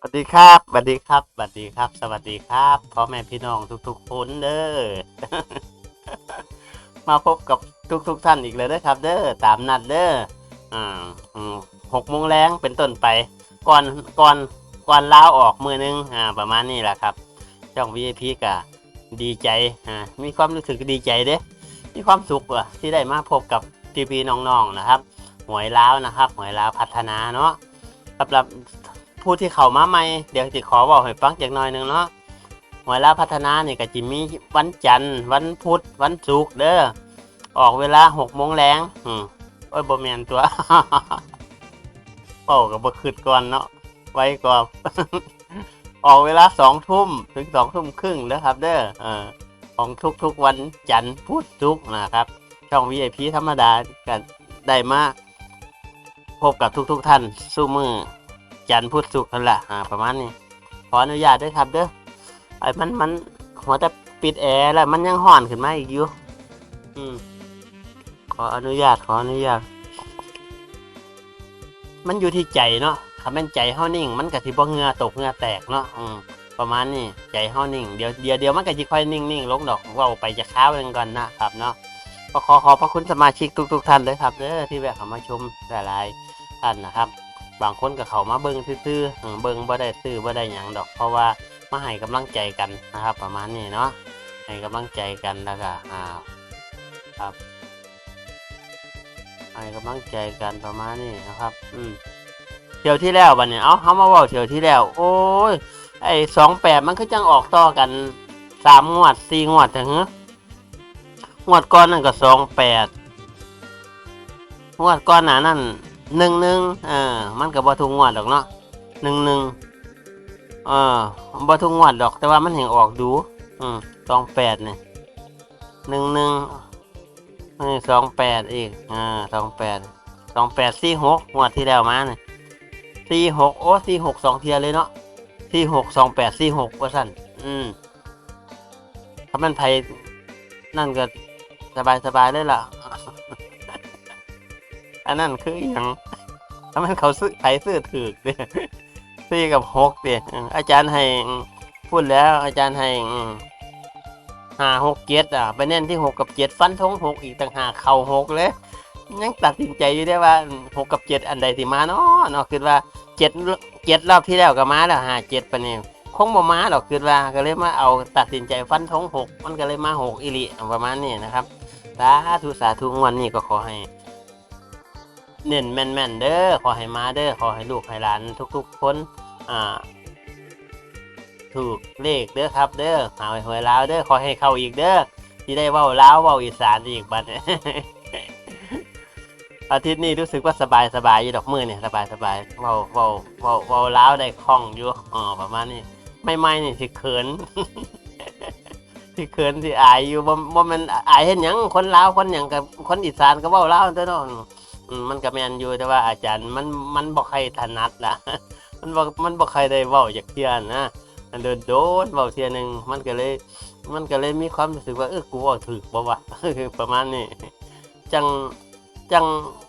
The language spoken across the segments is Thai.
สวัสดีครับสวัสดีครับสวัสดีครับ สวัสดีครับพ่อแม่พี่น้องทุกๆคนเด้อ มาพบกับทุกๆท่านอีกเลยนะครับ เด้อ ตามนัดเด้อ อ่าอืมหกโมงแรงเป็นต้นไป ก่อน ก่อน ก่อนลาออกมือนึง อ่า ประมาณนี้แหละครับ ช่อง VIP กะดีใจ อ่า มีความรู้สึกดีใจเด้มีความสุขว่ะที่ได้มาพบกับทีพีน้องๆนะครับ หวยล้าวนะครับ หวยล้าวพัฒนาเนาะสำหรับ ผู้ที่เข้ามาใหม่เดี๋ยวจะขอบอกให้ฟังจากหน่อยหนึงเนาะหวลาพัฒนานี่ก็จะมีวันจันทร์วันพุธวันศุกร์เด้อออกเวลาหกโมงแรงอืมโอ้ยบ่แมนตัว เป่ากับบ่คืดก่อนเนาะไว้ก่อน ออกเวลาสองทุ่มถึงสองทุ่มครึ่งนะครับ เด้อเออของทุกๆวันจันทร์พุธศุกร์นะครับ ช่อง VIP ธรรมดากันได้มาพบกับทุกๆทท่านสู้มือ จันทร์พุธศุกร์นั่นแหละอ่าประมาณนี้ขออนุญาตด้วยครับเด้อไอ้มันมันหัวแต่ปิดแอร์แล้วมันยังห่อนขึ้นมาอีกอยู่อืมขออนุญาตขออนุญาต มันอยู่ที่ใจเนาะถ้าแม่นใจเฮานิ่ง มันก็สิบ่เหงื่อตกเหงื่อแตกเนาะอืมประมาณนี้ใจเฮานิ่งเดี๋ยวเดี๋ยวเดี๋ยวมันก็สิค่อยนิ่งๆลงดอกเว้าไปจะค้าวหนึงก่อนนะครับเนาะก็ขอขอบพระคุณสมาชิกทุก ๆ ท่านเลยครับเด้อที่แวะเข้ามาชมหลายๆท่านนะครับ บางคนก็เข้ามาเบิ่งซื่อๆเบิ่งบ่ได้ซื้อบ่ได้หยังดอก เพราะว่ามาให้กำลังใจกันนะครับ ประมาณนี้เนาะให้กำลังใจกันแล้วก็อ่าครับให้กำลังใจกันประมาณนี้นะครับ อืมเที่ยวที่แล้วบันเนี่ยเอาเขามาเว่าเที่ยวที่แล้ว โอ้ยไอ้สองแปดมันก็จังออกต่อกันสามงวดสี่งวดแต่เหรองวดก้อนนั่นก็สองแปดงวดก้อนหนานั่น หนึ่งหนึ่งเออมันก็บ่ทุกงวดดอกเนาะหนึ่งหนึ่งเออบ่ทุกงวดดอก แต่ว่ามันเห็นออกดู อืมสองแปดเนี่ยหนึ่งหนึ่งนี่สองแปดอีกอ่าสองแปดสองแปดสี่หกงวดที่แล้วมาเนี่ยสี่หกโอ้สี่หกสองเทียเลยเนาะสี่หกสองแปดสี่หกว่าสั้นอืมถ้ามันไทยนั่นก็สบายสบายเลยล่ะ อันนั้นคืออย่างถ้ามันเขาซื้อไทยซื้อถือเด้อสี่กับหกเด้ออืมอาจารย์ให้พูดแล้ว อาจารย์ให้ห้าหกเจ็ดอะไปเน้นที่หกกับเจ็ดฟันทงหกอีกต่างหากเข่าหกเลยยังตัดสินใจอยู่ได้ว่าหกกับเจ็ดอันใดสิมาเนาะเนาะคือว่าเจ็ดเจ็ดรอบที่แล้วก็มาแล้วหาเจ็ดปะเนี่ยคงบ่มาดอกคือว่าก็เลยมาเอาตัดสินใจฟันทงหกมันก็เลยมาหกอิริประมาณนี้นะครับสาธุสาธุงวันนี้ก็ขอให้ เน้นแม่นๆเด้อขอให้มาเด้อขอให้ลูกให้หลานทุกๆคนอ่าถูกเลขเด้อครับ เด้อหาหวยลาวเด้อขอให้เข้าอีกเด้อที่ได้เว้าลาวเว้าอีสานอีกบัดอาทิตย์นี้รู้สึกว่าสบายสบายอยู่ดอกมือเนี่ยสบายสบายเว้าเว้าเว้าเว้าลาวได้คล่องอยู่อ๋อประมาณนี้ไม่ไม่นี่สิเขินสิเขินสิอายอยู่บ่บ่แมันอายเห็นหยังคนลาวคนหยังกับคนอีสานก็เว้าลาวเด้อเนาะอื มันก็แม่นอยู่แต่ว่าอาจารย์มันมันบ่ใครถนัดล่ะ มันบ่มันบ่ใครได้เว้าจากเที่ยนะมันโดนโดนเบาเทียหนึ่งมันก็เลย มันก็เลยมีความรู้สึกว่าเออกูเว่าถูกบ่วะคือประมาณนี้จังจัง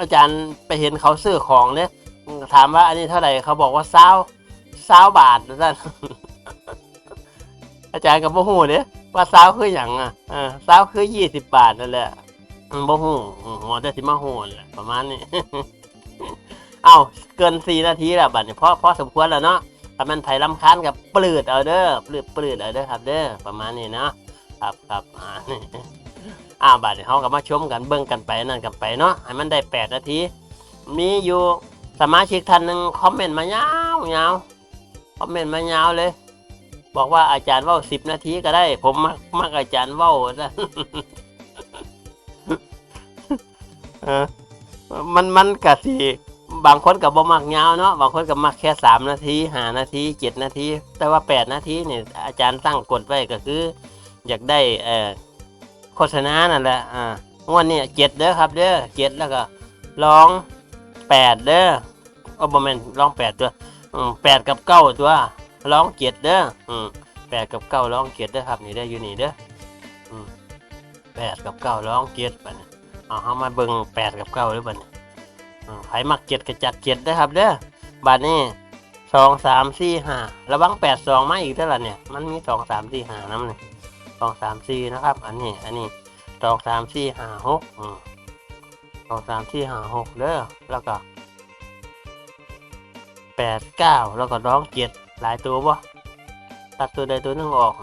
อาจารย์ไปเห็นเขาซื้อของเนี่ยถามว่าอันนี้เท่าไหร่เขาบอกว่าเศร้าเศร้าบาทนะท่านอาจารย์กับบ่ฮู้เด้ว่าเศร้าคืออย่างอะเออเศร้าคือยี่สิบบาทนั่นแหละ บ่ฮู้อืมหัวแต่สิมาฮู้นั่นแหละประมาณนี้ เอ้าเกินสี่นาทีแล้วบัดนี้พอพอสมควรแล้วเนาะถ้ามันไผ่ลำคาญกับปลืดเอาเด้อปลืดปลืดเอาเด้อครับ เด้อประมาณนี้เนาะครับครับอ่านี่อ่าบัดนี้เขาก็มาชมกันเบิ่งกันไปนั่นกันไปเนาะให้มันได้แปดนาที มีอยู่สมาชิกท่านหนึ่งคอมเมนต์มายาวยาวคอมเมนต์มายาวเลย บอกว่าอาจารย์ว่าสิบนาทีก็ได้ ผมมักมักอาจารย์ว่าซะ เออมันมันกะสิบางคนกับบ่มักยาวเนาะบางคนกับมักแค่สามนาทีห้านาทีเจ็ดนาที แต่ว่าแปดนาทีเนี่ยอาจารย์ตั้งกฎไว้ก็คือ อยากได้เอ่อโฆษณานั่นแหละอ่างวดนี้เจ็ดเด้อครับเด้อเจ็ดแล้วก็ร้องแปดเด้อโอ้บ่แม่นร้องแปดตัวอืมแปดกับเก้าตัวร้องเจ็ดเด้ออืมแปดกับเก้าร้องเจ็ดเด้อครับนี่เด้อยู่นี่เด้ออืมแปดกับเก้าร้องเจ็ดบัดนี้ เอาเฮามาเบิ่งแปดกับเก้าหรือบัดนี้อืมไผมักเจ็ดก็จัดเจ็ดนะครับเด้อบัดนี้สองสามสี่ห้าระวังแปดสองมาอีกเท่าไหร่เนี่ย มันมีสองสามสี่ห้าน้ำเนี่ยสองสามสี่นะครับ อันนี้ อันนี้สองสามสี่ห้าหกสองสามสี่ห้าหกเด้อแล้วก็แปดเก้าแล้วก็ร้องเจ็ดหลายตัวบ่ตัดตัวใดตัวหนึ่งออก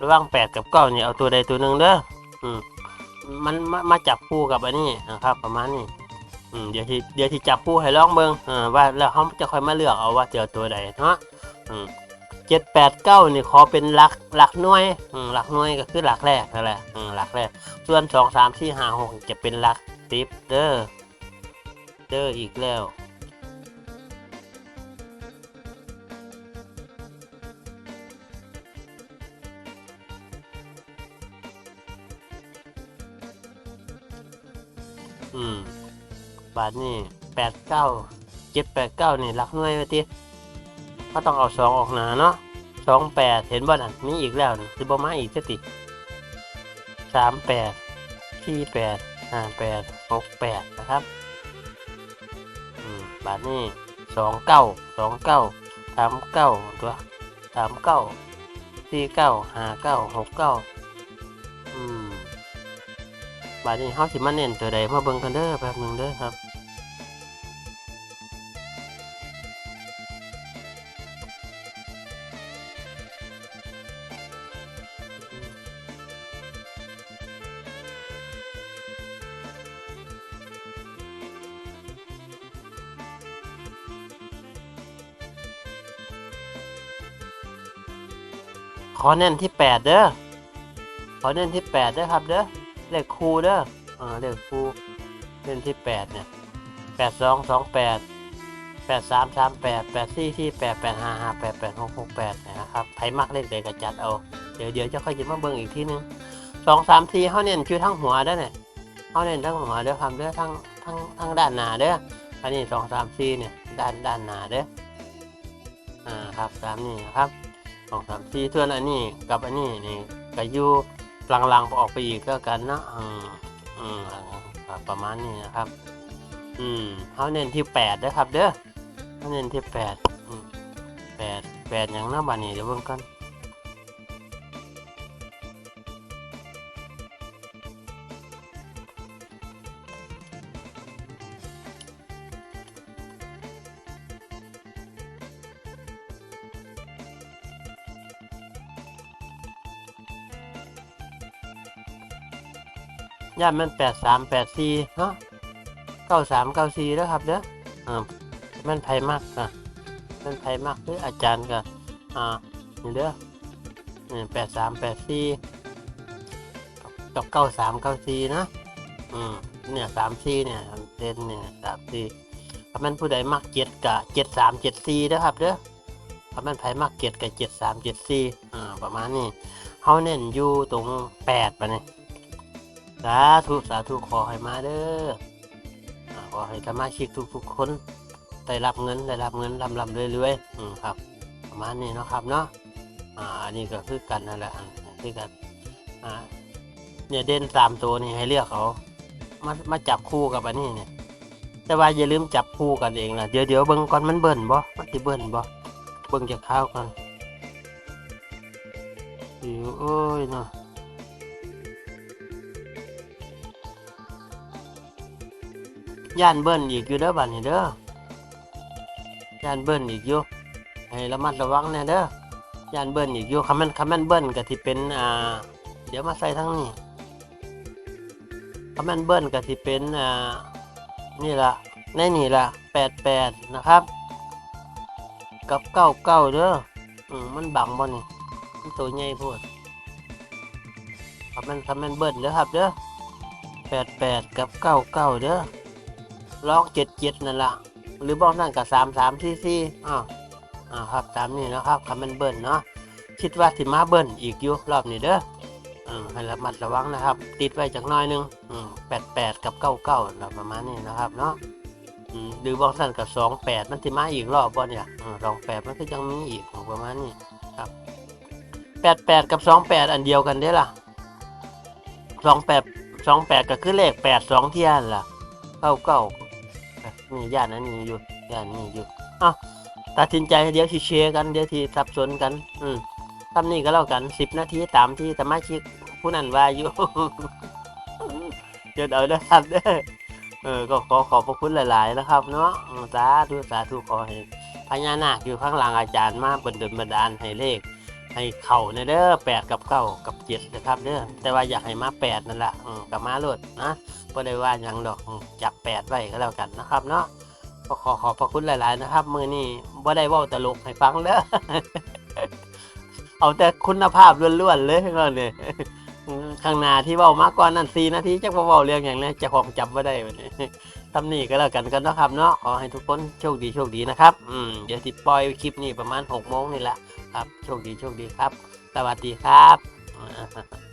ระว่างแปดกับเก้าเนี่ยเอาตัวใดตัวหนึ่งเด้ออืม มันมามาจับคู่กับอันนี้นะครับ ประมาณนี้อืมเดี๋ยวที่เดี๋ยวที่จับคู่ให้ลองเบิ่งอ่าว่าแล้วเขาจะค่อยมาเลือกเอาว่าเจอตัวใดเนาะอืมเจ็ดแปดเก้านี่ขอเป็นหลักหลักหน่วยอืมหลักหน่วยก็คือหลักแรกนั่นแหละอืมหลักแรก ส่วนสองสามสี่ห้าหกจะเป็นหลักติปเด้อเด้ออีกแล้ว อืมบาทนี่แปดเก้าเจ็ดแปดเก้านี่หลักหน่วยไปทีก็ต้องเอาสองออกหนาเนาะสองแปดเห็นบ่น่ะมีอีกแล้วนี่คือบ่มาอีกจะติสามแปดสี่แปดห้าแปดหกแปดนะครับอืมบาทนี่สองเก้าสองเก้าสามเก้าตัวสามเก้าสี่เก้าห้าเก้าหกเก้า บาดนี้เฮาสิมาเน้นตัวใดมาเบิ่งกันเด้อแป๊บนึงเด้อครับขอเน้นที่แปดเด้อ ขอเน้นที่แปดเด้อครับเด้อ เลขคูเด้ออ่าเลขคูเน้นที่แปดเนี่ยแปดสองสองแปดแปดสามสามแปดแปดสี่ที่แปดแปดห้าห้าแปดแปดหกหกแปดนะครับไผมากเลขใดก็จัดเอา เดี๋ยวเดี๋ยวจะค่อยหยิบมาเบิ่งอีกทีนึงสองสามสี่เขาเน้นคือทั้งหัวเด้อเนี่ยเขาเน้นทั้งหัวเด้อครับเด้อทั้งทั้งทั้งด้านหน้าเด้ออันนี้สองสามสี่เนี่ยด้านด้านหน้าเด้ออ่าครับตามนี้นะครับสองสามสี่ส่วนอันนี้กับอันนี้นี่ก็อยู่ ลังๆออกไปอีกก็กันนะอืมอืมประมาณนี้นะครับ อืมเขาเน้นที่แปดนะครับ เด้อเขาเน้นที่แปดอืมแปดแปดอย่างน้าบานนี้เดี๋ยวเบิ่งกัน ย่านมันแปดสามแปดสี่เนาะเก้าสามเก้าสี่แล้วครับเด้ออ่ามันไผมากอะมันไผมากเด้ออาจารย์ก็อ่าเด้อแปดสามแปดสี่กับเก้าสามเก้าสี่นะอืมเนี่ยสามสี่เนี่ยเด่นเนี่ยสามสี่ถ้ามันผู้ใดมักเจ็ดกับเจ็ดสามเจ็ดสี่นะครับเด้อถ้ามันไผมากเจ็ดกับเจ็ดสามเจ็ดสี่อ่าประมาณนี้เขาเน้นอยู่ตรงแปดปะเนี่ย สาธุสาธุขอให้มาเด้อขอให้สมาชิกทุกๆคนได้รับเงินได้รับเงินลำลำเรื่อยๆอืมครับ ประมาณนี้นะครับเนาะอ่าอันนี้ก็คือกันนั่นแหละคือกันอ่าเนี่ยเด่นสามตัวนี่ให้เลือกเอามามาจับคู่กับอันนี้เนี่ย แต่ว่าอย่าลืมจับคู่กันเองนะเดี๋ยวเดี๋ยวเบิ่งก่อนมันเบิ่นบ่มันสิเบิ่นบ่เบิ่งจากข้าวก่อนอิวโอ้ยเนาะ ย่านเบิ้ลอีกอยู่เด้อบัดนี้เด้อย่านเบิ้ลอีกอยู่ให้ระมัดระวังแน่เด้อย่านเบิ้ลอีกอยู่คำมันคำมันเบิ้ลก็ที่เป็นอ่าเดี๋ยวมาใส่ทั้งนี้คำมันเบิ้ลก็ที่เป็นอ่านี่ละในนี่ละแปดแปดนะครับ กับเก้าเก้าเด้ออืมมันบังบ่นี่มันตัวใหญ่พูดคำมันคำมันเบิ้ลเด้อครับเด้อแปดแปดกับเก้าเก้าเด้อ ลอกเจ็ดเจ็ดนั่นละหรือบอกนั่นกับสามสามสี่สี่อ่าอ่าครับตามนี้นะครับคำมันเบิ้ลเนาะคิดว่าสิมาเบิ้ลอีกอยู่รอบนี้เด้ออืมให้ระมัดระวังนะครับ ติดไว้จากหน้อยหนึงอืมแปดแปดกับเก้าเก้าประมาณนี้นะครับเนาะอืมหรือบอกนั่นกับสองแปดมันสิมาอีกรอบบ่เนี่ยสองแปดมันก็ยังมีอีกประมาณนี้ครับแปดแปดกับสองแปดอันเดียวกันเด้ล่ะสองแปดสองแปดก็คือเลขแปดสองเทียนล่ะเก้าเก้า มีย่านนั้นนี่อยู่ย่านนี้อยู่อะตัดสินใจเดี๋ยวสิเชร์กันเดี๋ยวสิสับสนกัน อืมทำนี่ก็แล้วกันสิบนาทีตามที่สมาชิกผู้นั้นว่าอยู่เดี๋ยวเอาเด้ครับเด้อเออก็ขอขอบพระคุณหลาย ๆ นะครับ เนาะสาธุสาธุขอให้พญานาคอยู่ข้างหลังอาจารย์มาบนดลบันดาลให้เลข ให้เข่าเนเด้อแปดกับเก้ากับเจ็ดนะครับเด้อแต่ว่าอยากให้มาแปดนั่นแหละกับมาโลดนะก็ได้ว่ายังดอกจับแปดไว้ก็แล้วกันนะครับเนาะก็ขอขอบพระคุณหลาย ๆ นะครับ มือนี้บ่ได้ว่าตลกให้ฟังเด้อเอาแต่คุณภาพล้วนๆเลยก็เนี่ยข้างหน้าที่เว้ามากกว่านั้นสี่นาทีจักว่าเว้าเรื่องอย่างนี้จะของจำไม่ได้วันนี้ทำนี่ก็แล้วกันกันนะครับเนาะขอให้ทุกคนโชคดีโชคดีนะครับ อืมเดี๋ยวติดปล่อยคลิปนี้ประมาณหกโมงนี่แหละ ครับ โชคดีโชคดีครับ สวัสดีครับ